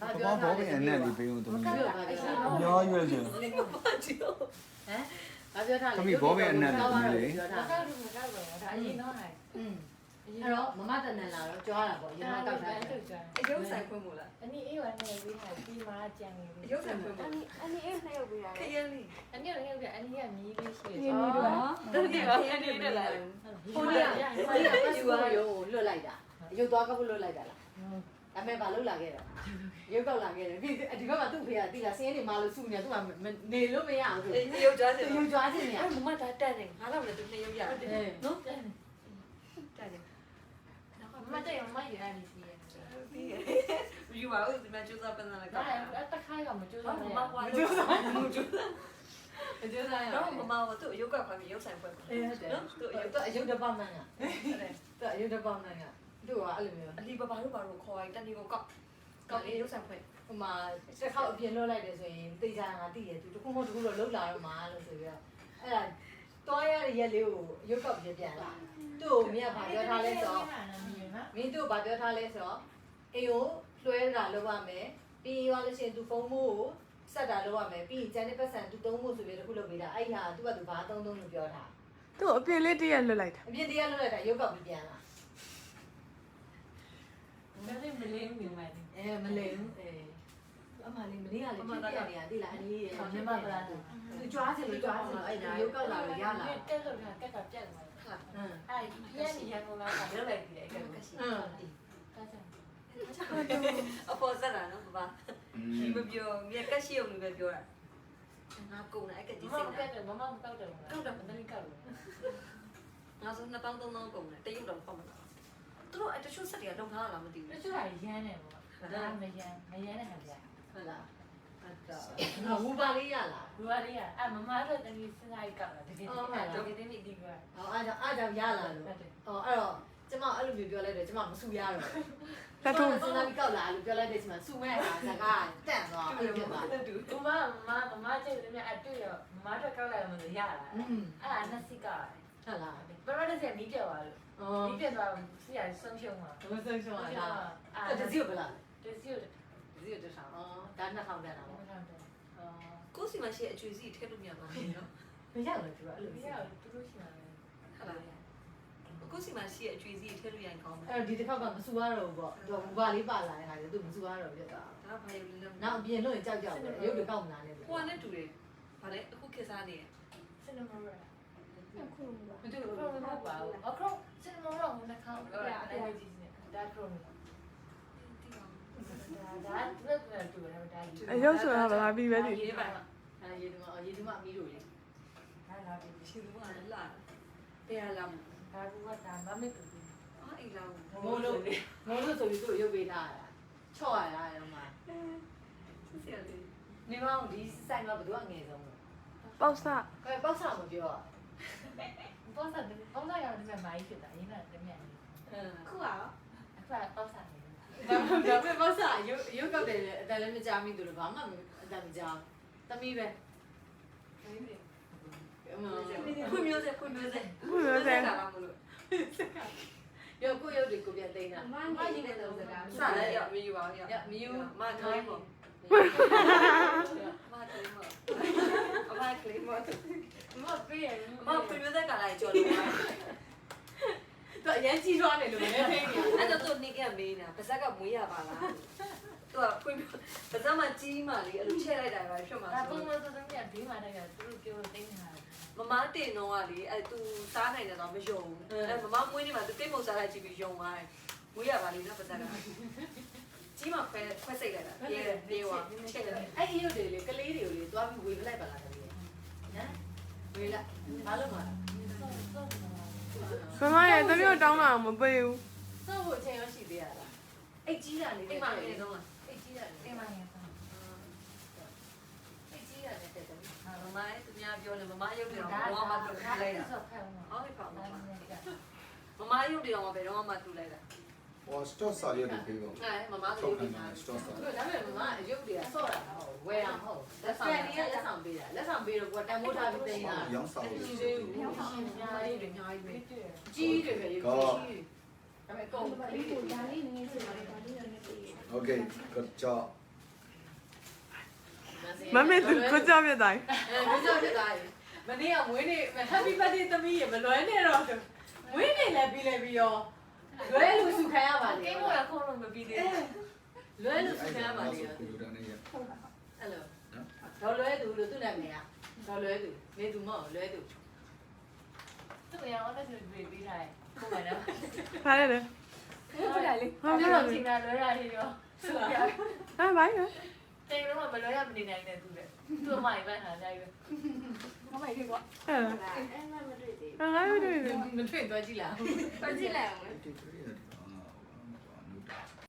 ဘာဘောပင်အနက်လေးပေးဦးသမီးဘာပြောတာလဲအများရွယ်ချင်ဟမ်ဘာပြောတာလဲသမီးဘောပင်အနက်လေးသမီးလေးပြောမတာကောက်ဘူးမကောက်ဘူးဒါအရင်တော့ဟဲ့อืมအဲ့တော့မမတန်တန်လာတော့ကြွားတာပေါ့ရင်မကောက်တာထုတ်ကြတယ်အယုတ်ဆိုင်ဖွင့်မို့လားအနည်းအေးဝမ်းနေပြီးဟာဒီမှာကြံနေပြီအယုတ်ဆိုင်ဖွင့်မို့အနီအနီအေးနှစ်ယောက်ပေးရတယ်ခရမ်းလေးအနည်းလည်းဟုတ်တယ်အနည်းကမြည်လေးရှိမြည်လေးတို့တော်တယ်ခရမ်းလေးနဲ့လာဟိုနေ့ကဟိုနေ့ကပတ်စူရုံကိုလွတ်လိုက်တာရုပ်သွားကပ်ဖို့လွတ်လိုက်တာလား ဒါပေမဲ့ဘာလုပ်လာခဲ့တာရုပ်ကောက်လာခဲ့တယ်ဒီဒီဘက်မှာသူ့ဖေကတိလာစင်းနေမှလို့စုနေသူကနေလို့မရဘူးသူအေးရုပ်ကြားတယ်ရုပ်ကြွားခြင်းနေရအဲ့မမဒါတက်နေငါတော့လည်းသူနှစ်ရုပ်ရဟုတ်တယ်နော်တယ်တက်နေမတဲ့မရရနေစီရပြီးရယူပါဦးဒီမှာကျူစာပန်းလာကဒါအတခိုင်းကမကြိုးဘာစားမနဲ့မကွာကျူစာမကျူစာအကျိုးစားရတော့မမကသူ့အယုတ်ကခွင့်ပြီးရုပ်ဆိုင်ဖွင့်အေးဟုတ်တယ်နော်သူ့အယုတ်သူအယုတ်တပတ်မှန်ကသူအယုတ်တပတ်မှန်က သူကအဲ့လိုမျိုးအလီဘဘာတို့ဘာတို့ခေါ်လိုက်တန်ဒီကိုကောက်ကောက်ပြီးရုပ်ဆိုင်ဖွင့်ဟိုမှာတစ်ခေါက်အပြင်လွတ်လိုက်တယ်ဆိုရင်တေချာငါသိရသူတခုမှတခုတော့လှုပ်လာတော့မှာလို့ဆိုပြီးတော့အဲ့ဒါတွားရတဲ့ရက်လေးကိုရုပ်ကောက်ပြပြန်လာသူ့ကိုမြတ်ဗာပြောထားလဲဆိုတော့မင်းတို့ဗာပြောထားလဲဆိုတော့အေကိုလွှဲတာလုပ်ရမယ်ပြီးရွာလို့ရှိရင်သူဖုန်းမိုးကိုဆက်တာလုပ်ရမယ်ပြီးရင်ကျန်တဲ့ပတ်စံသူသုံးဖို့ဆိုပြီးတခုလုပ်ပေးတာအဲ့ဟာသူကသူဘာသုံးသုံးလို့ပြောတာသူ့အပြင်လေးတည့်ရလွတ်လိုက်တာအပြင်တရားလွတ်လိုက်တာရုပ်ကောက်ပြပြန်လာ ဒါလည်း မလင်းမြင်ပါဘူးအဲမလိမ်ဘူးအဲအမလေးမလေးကလေပြပြနေရတိလားအနည်းရဲ့သူကြွားချင်လို့ကြွားချင်လို့အဲ့ဒါရုပ်ကောက်လာလို့ရလာတက်လို့ကကက်ကပြတ်သွားတယ်ဟာဟမ်အဲ့ဒီရန်ရန်ကုန်လာကလွတ်လိုက်ပြီလေကက်ကရှိဟမ်တာကြောင့်အပေါ်ဆက်တာနော်ဘာဒီမပြောမြက်ကက်ရှိအောင်လို့ပဲပြောတာငါကုန်တယ်အဲ့ကမဒီမစိတ်ကတာက်တယ်မမမကောက်တယ်ကောက်တယ်မတလီကောက်လို့ငါဆိုနှစ်ပေါင်းသုံးပေါင်းကုန်တယ်တရုတ်တော့ပေါ့မလား သူတို့အဲ့တချို့ဆက်တွေကလုံထားလားမသိဘူးတချို့ကရမ်းတယ်ပေါ့ဒါမရမ်းမရမ်းတဲ့ဟန်ပြဟုတ်လားဟုတ်တော့ငါဝူပါလေးရလားလူရလေးကအမမတို့တကယ်စဉ်းစားကြကောက်တာတကယ်တကယ်တကယ်ဒီကွာဟောအားကြောင့်အားကြောင့်ရလာလို့ဟောအဲ့တော့ကျမအဲ့လိုမျိုးပြောလိုက်တယ်ကျမမဆူရတော့လက်ထုံးစဉ်းစားပြီးကောက်လာလို့ပြောလိုက်တယ်ကျမဆူမဲ့ဟာစကားတန့်သွားအဲ့လိုဖြစ်သွားတူ။မမမမကျတယ်မြအတွေ့ရမမတော့ကောက်လိုက်မှရလာ။อืมအဲ့ဒါနှစ်စီကဟုတ်လားဘယ်တော့တည်းမီးပြောသွားလို့ အော်မီးပြောသွားစီရဆုံးရှုံးမှာဘယ်ဆုံးရှုံးရတာအဲ့ဒါစီဘလားတစီရစီတထောင်အော်ဒါနှစ်ထောင်တန်းတာမပေါ့ထောင်တယ်အော်ကိုစီမရှိအကျွေးစီထည့်လို့မရပါဘူးနော်မရဘူးသူကအဲ့လို။မျိုးဒီကသူတို့ရှိတယ်ဟုတ်လားကိုစီမရှိအကျွေးစီထည့်လို့ရင်ကောင်းတယ်အဲ့တော့ဒီတစ်ခါကမဆူရတော့ဘူးပေါ့သူကဝူပါလေးပါလာတဲ့ခါကျသူမဆူရတော့ပြတ်သွားဒါဘာလို့လဲနောက်အပြင်လို့ကြောက်ကြောက်တယ်ရုပ်တွေကောက်မလာနဲ့ဟိုကလည်းတူတယ်ဗါလဲအခုခေတ်စားနေ။စင် မရခုပါမတူ။ဘူးခရိုမမပါဘူး။အခရိုစင်မရတော့မခေါင်းပြအဲ့ဒါကြီးနေ။ဒါခရိုမ။ဒါဒါတူတယ်တူတယ်ဒါကြီးအယုတ်ဆိုတာဗလားပြီးပဲဒီရေးပါအဲရေဒီမရေဒီမအမီးတို့လေ။ဒါလာပြီရှင်ကလည်းလာတရားလာ။ဒါကဒါမမေ့ဘူးအာအိလာငိုလို့ငိုလို့ဆိုပြီးသူ့ရုပ်ပေးထားရတာချော့ရတာရောမှာဆရာလေးနေမောင်ဒီဆိုင်မှာဘယ်သူကငယ်ဆုံးလဲပေါ့စကဲပေါ့ဆာမပြောอ่ะ။ ဘောစားတယ်ဘောစားရတယ်မြမိုင်းဖြစ်တာရင်းနဲ့တမျက်နေအင်းခုอ่ะ။အခါဘောစားနေတယ်ဒါဒါပေမဲ့ပေါ့ဆာရုပ်ရုပ်ကောက်တယ်အတလည်းမကြမိသူလို့ဘာမှအတမကြသမီးပဲအမခွင့်မျိုးစေခွင့်မျိုးစေခုမျိုးစဲလာမလို့ရုပ်ကိုရုပ်တွေကိုပြန်သိမ်းတာမမကြီးနဲ့တော့စကားစလည်းရမယူပါဘူးရမကလေးပေါ့မကလေးပေါ့အမကလေးပေါ့။ မပေးရဘူးအမခွင့်မျိုးစေကလာကြော်လို့သူအရင်ကြီးသွားတယ်လို့လည်းဖိနေအဲ့တော့သူနေကမေးနေတာပါဇက်ကမွေးရပါလားသူကခွင့်ပါဇက်မကြီးမှလေအဲ့လိုချဲ့လိုက်တာပဲဖြစ်မှာ။ဒါပုံဆိုမှန်ဆိုတော့မြဘေးမှာတည်းကသူတို့ပြောသိနေတာမမတင်တော့ကလေအဲ့သူစားနိုင်တယ်တော့မယုံဘူးအဲ့မမမွေးနေမှာသူကိတ်မုတ်စားလိုက်ကြည့်ပြီးယုံသွားတယ်မွေးရပါလိမ့်နော်ပါဇက်ကကြီးမှခွဲခွဲစိတ်လိုက်တာပြေးပြေးသွားချဲ့လိုက်အဲ့ဒီရုပ်တွေလေကလေးတွေကိုလေသွားပြီးဝေပလိုက်ပါလားတမီးနော် ဝေလိုက်ဘာလို့မလဲ။ဆော့ဆော့နေတာမမရဲ့တမျိုးတောင်းတာမပေးဘူးစောဖို့အချိန်ရရှိသေးရလားအိတ်ကြီးတာလေအိမ်မှာနေတော့အိတ်ကြီးတာ။လေအိမ်မှာနေဆော့အိတ်ကြီးတာနဲ့တက်တယ်မမရဲ့သူများပြောတယ်မမရုပ်တွေ။တော့ဘယ်တော့မှတူလိုက်တာဆော့ဖက်မှာဟုတ်ပြီပါမ။မဒါနဲ့ကမမရုပ်တွေတော့ဘယ်တော့မှတူလိုက်တာ ဟောစတော့စာရွက်တွေပေးပါဦး အဲမမ ဆော ရု က် ပ် ခံ တွေ တာစတော့စာ သူဒါပေမဲ့မမအယုတ်တွေကဆော့တာဟုတ်ဝယ်တာဟုတ်လက်ဆောင်တွေကလက်ဆောင်ပေးတာလက်ဆောင်ပေးတော့ကိုတန်မိုးထားပြီးသိမ်းတာ ရောင်းစာလို့ ကြီးသေးဘူး အများကြီးတွေအများကြီးပဲ ကြီးတယ်ပဲရုပ်ကြီးဒါပေမဲ့ကုန် လေးကိုဒါလေးနည်းနည်းစပါလေဒါလေးနည်းနည်းပေးရ โอเค good job မမေသူကိုကြောက်ပြတိုင်း အဲမကြောက်ဖြစ်သွားပြီမနေ့ကမွေးနေ့ Happy birthday သမီးရမလွဲနဲ့တော့မွေးနေ့လည်းပြီးလည်းပြီးရောလွဲ ပြီးသေးဘူးလွဲလို့စုခံရပါလေကွန်ပျူတာနဲ့ရအဲ့လိုတော့လွဲသူလို့သူ့နာမည်ကတော့လွဲသူနေသူမဟုတ်လွဲသူသူ့ရောအဲ့ဒါဆိုပြေးပြီးထားတယ်ကိုယ်ကလည်းဖားရတယ်ဟုတ်တယ်လေဟုတ်တယ်ချိန်တာလွဲတာတွေရောဆိုပြဟာဘိုင်းနော်ချိန်တော့မလွဲရမနေနိုင်တဲ့သူတဲ့သူ့မိုင်ပဲဟာကြိုက်ပဲအဲ့ဒါအဲ့မှမတွေ့သေးဟာငါတို့တွေ့တယ်မထွင်သွားကြည့်လားဘူး။ပတ်ကြည့်လိုက်အောင်လေဒီကလေး